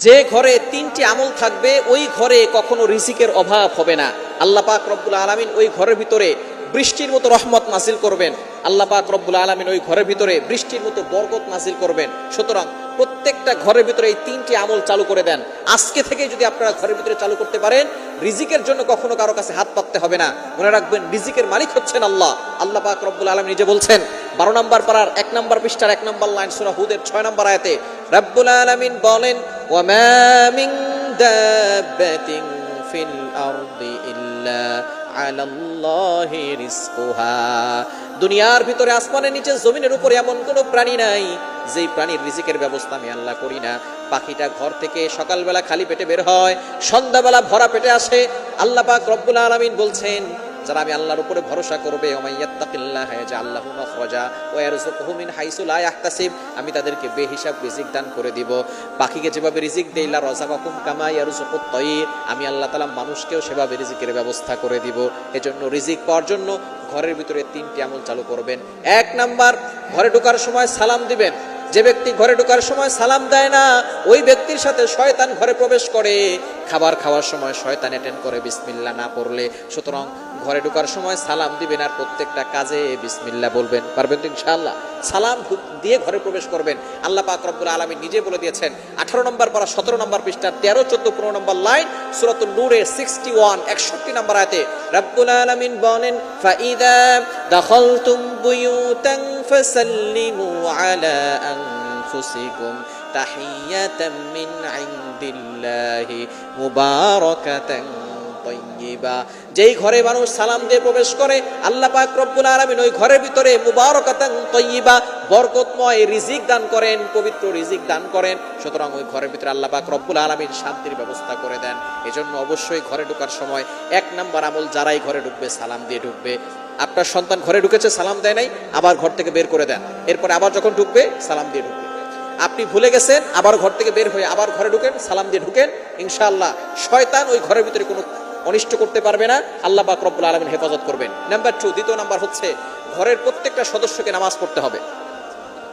যে ঘরে তিনটি আমল থাকবে, ওই ঘরে কখনো রিজিকের অভাব হবে না। আল্লাহ পাক রব্বুল আলমিন ওই ঘরের ভিতরে বৃষ্টির মতো রহমত নাজিল করবেন। আল্লাহ পাক রব্বুল আলমিন ওই ঘরের ভিতরে বৃষ্টির মতো বরকত নাজিল করবেন। সুতরাং প্রত্যেকটা ঘরের ভিতরে এই তিনটি আমল চালু করে দেন। আজকে থেকে যদি আপনারা ঘরের ভিতরে চালু করতে পারেন, রিজিকের জন্য কখনো কারও কাছে হাত পাততে হবে না। মনে রাখবেন, রিজিকের মালিক হচ্ছেন আল্লাহ। আল্লাহ পাক রব্বুল আলম নিজে বলছেন বারো নম্বর পাড়ার এক নম্বর পৃষ্ঠার এক নম্বর লাইন সুরা হুদের ছয় নম্বর আয়তে রব্বুল আলমিন বলেন, ওয়ামিং দাবাতিন ফিল আরদি ইল্লা আলাল্লাহি রিজকুহা। দুনিয়ার ভিতরে আসমানের নিচে জমিনের উপরে এমন কোনো প্রাণী নাই, যেই প্রাণীর রিজিকের ব্যবস্থা আমি আল্লাহ করি না। পাখিটা ঘর থেকে সকালবেলা খালি পেটে বের হয়, সন্ধ্যাবেলা ভরা পেটে আসে। আল্লাহ পাক রব্বুল আলামিন বলছেন যারা আমি আল্লাহর উপরে ভরসা করবে আমি তাদেরকে বেহিসাব রিজিক দান করে দিব। পাখিকে যেভাবে রিজিক দেই লা রাযাকাকুম কামা ইয়ারযুকুত তায়র আমি আল্লাহ তাআলা মানুষকেও সেভাবে রিজিকের ব্যবস্থা করে দিব। এজন্য রিজিক পাওয়ার জন্য ঘরের ভিতরে তিনটি আমল চালু করবেন। এক নাম্বার, ঘরে ঢোকার সময় সালাম দিবেন। যে ব্যক্তি ঘরে ঢোকার সময় সালাম দেয় না, ওই ব্যক্তির সাথে শয়তান ঘরে প্রবেশ করে। খাবার খাওয়ার সময় শয়তান অ্যাটেন্ড করে বিসমিল্লা না পড়লে। সুতরাং ঘরে ঢোকার সময় সালাম দিবেন আর প্রত্যেকটা কাজে বিসমিল্লা বলবেন। পারবেন তো ইনশাআল্লাহ? সালাম দিয়ে ঘরে প্রবেশ করবেন। আল্লাহ পাক রব্বুল আলমী নিজে বলে দিয়েছেন, আঠারো নম্বর পারা সতেরো নম্বর পৃষ্ঠার তেরো, চোদ্দ, পনেরো নম্বর লাইন সুরাতুল নূরের সিক্সটি ওয়ান, একষট্টি নম্বর আয়তে, রব্বুল আলমিন বলেন, ফাইদা দখলতুম বুয়ুতাং ফাসাল্লিমু আলা আনফুসিকুম। তাহিয়াতাম মিন যেই ঘরে মানুষ সালাম দিয়ে প্রবেশ করে, আল্লাহ পাক রব্বুল ওই ঘরের ভিতরে মুবারাকাতান তৈবা বরকতময় রিজিক দান করেন, পবিত্র রিজিক দান করেন। সুতরাং ওই ঘরের ভিতরে আল্লাহ পাক রব্বুল আলামিন শান্তির ব্যবস্থা করে দেন। এজন্য অবশ্যই ঘরে ঢোকার সময় এক নাম্বার আমল যারাই ঘরে ঢুকবে সালাম দিয়ে ঢুকবে। আপনার সন্তান ঘরে ঢুকেছে, সালাম দেয় নাই, আবার ঘর থেকে বের করে দেন। এরপরে আবার যখন ঢুকবে, সালাম দিয়ে ঢুকবে। আপনি ভুলে গেছেন, আবার ঘর থেকে বের হয়ে আবার ঘরে ঢুকেন, সালাম দিয়ে ঢুকেন, ইনশাআল্লাহ শয়তান ওই ঘরের ভিতরে কোনো অনিষ্ট করতে পারবে না। আল্লাহ পাক রব্বুল আলমিন হেফাজত করবেন। নাম্বার টু দ্বিতীয় নাম্বার হচ্ছে ঘরের প্রত্যেকটা সদস্যকে নামাজ পড়তে হবে।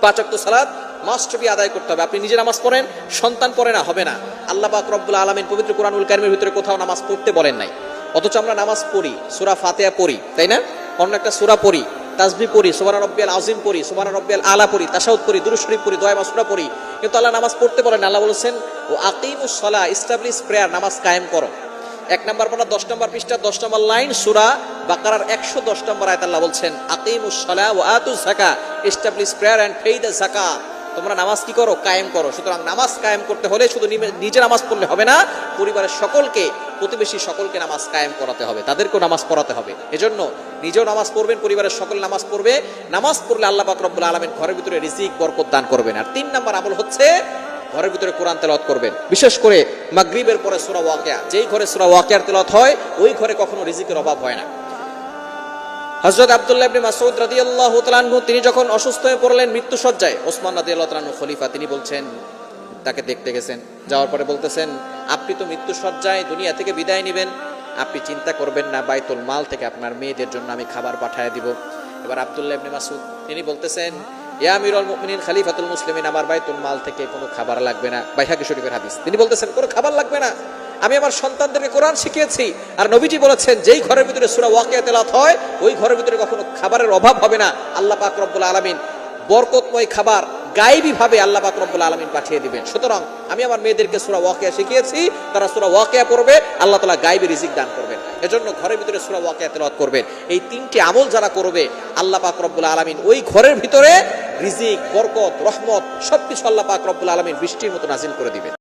পাঁচ অক্ত সালাদ মাস্ট বি আদায় করতে হবে। আপনি নিজে নামাজ পড়েন, সন্তান পড়ে না, হবে না। আল্লাহ পাক রব্বুল আলমিন পবিত্র কোরআনুল কারিমের ভিতরে কোথাও নামাজ পড়তে বলেন নাই। অথচ আমরা নামাজ পড়ি, সুরা ফাতেহা পড়ি, তাই না? অন্য একটা সুরা পড়ি। তাসবি পড়ি সুবানা রব্বিয়াল আজিম পড়ি সুবানা রব্বিয়াল আলা পড়ি তাসাউদ পড়ি, দুরুদ শরীফ পড়ি, দোয়া মাসুরা পড়ি। কিন্তু আল্লাহ নামাজ পড়তে বলেন, আল্লাহ বলেছেন, ও আকিমুস সালাহ ইস্টাবলিশ প্রেয়ার নামাজ কায়েম করো। এক নম্বর পারা দশ নম্বর পৃষ্ঠা, দশ নম্বর লাইন, সুরা বাকারার একশো দশ নম্বর আয়াত আল্লাহ বলছেন, আকিমুস সালাহ ও আতু জাকা establish prayer and pay the জাকা তোমরা নামাজ কি করো? কায়েম করো। সুতরাং নামাজ কায়েম করতে হলে শুধু নিজে নামাজ পড়লে হবে না, পরিবারের সকলকে প্রতিবেশী সকলকে নামাজ কায়েম করাতে হবে, তাদেরকেও নামাজ পড়াতে হবে। এজন্য নিজেও নামাজ পড়বেন, পরিবারের সকল নামাজ পড়বে। নামাজ পড়লে আল্লাহ রব্বুল আলমেন ঘরের ভিতরে রিজিক, বরকত দান করবেন। আর তিন নম্বর আমল হচ্ছে ঘরের ভিতরে কোরআন তেলাওয়াত করবেন। বিশেষ করে মাগরিবের পরে সূরা ওয়াকিয়া, যেই ঘরে সূরা ওয়াকিয়ার তেলাওয়াত হয়, ওই ঘরে কখনো রিজিকের অভাব হয় না। হযরত আব্দুল্লাহ ইবনে মাসউদ রাদিয়াল্লাহু তাআলা তিনি যখন অসুস্থ হয়ে পড়লেন মৃত্যু সজ্জায় ওসমান রাদিয়াল্লাহু তাআলা খলিফা, তিনি বলছেন তাকে দেখতে গেছেন। যাওয়ার পরে বলতেছেন, আপনি তো মৃত্যু সজ্জায় দুনিয়া থেকে বিদায় নেবেন। আপনি চিন্তা করবেন না, বাইতুল মাল থেকে আপনার মেয়েদের জন্য আমি খাবার পাঠায় দিব। এবার আব্দুল্লাহ ইবনে মাসউদ, তিনি বলতেছেন, ইয়া আমিরুল মুমিনিন, খলিফাতুল মুসলিমিন, আমার বাইতুল মাল থেকে কোনো খাবার লাগবে না। বাইহাকি শরীফের হাদিস। তিনি বলতেছেন, কোনো খাবার লাগবে না। আমি আমার সন্তানদেরকে কোরআন শিখিয়েছি আর নবীজি বলেছেন, যেই ঘরের ভিতরে সূরা ওয়াকিয়া হয়, ওই ঘরের ভিতরে কখনো খাবারের অভাব হবে না। আল্লাহ পাক রব্বুল আলামিন বরকতময় খাবার গায়েবী ভাবে আল্লাহ পাক আলামিন পাঠিয়ে দিবেন। সুতরাং আমি আমার মেয়েদেরকে সুরা ওয়াকিয়া শিখিয়েছি, তারা সুরা ওয়াকিয়া করবে আল্লাহ তালা গায়েবী রিজিক দান করবেন। এজন্য ঘরের ভিতরে সুরা ওয়াকিয়া তেলাওয়াত করবেন। এই তিনটি আমল যারা করবে, আল্লাহ পাক আলামিন ওই ঘরের ভিতরে রিজিক, বরকত, রহমত, সবকিছু আল্লাহ পাক আলামিন বৃষ্টির মতো নাজিল করে দিবেন।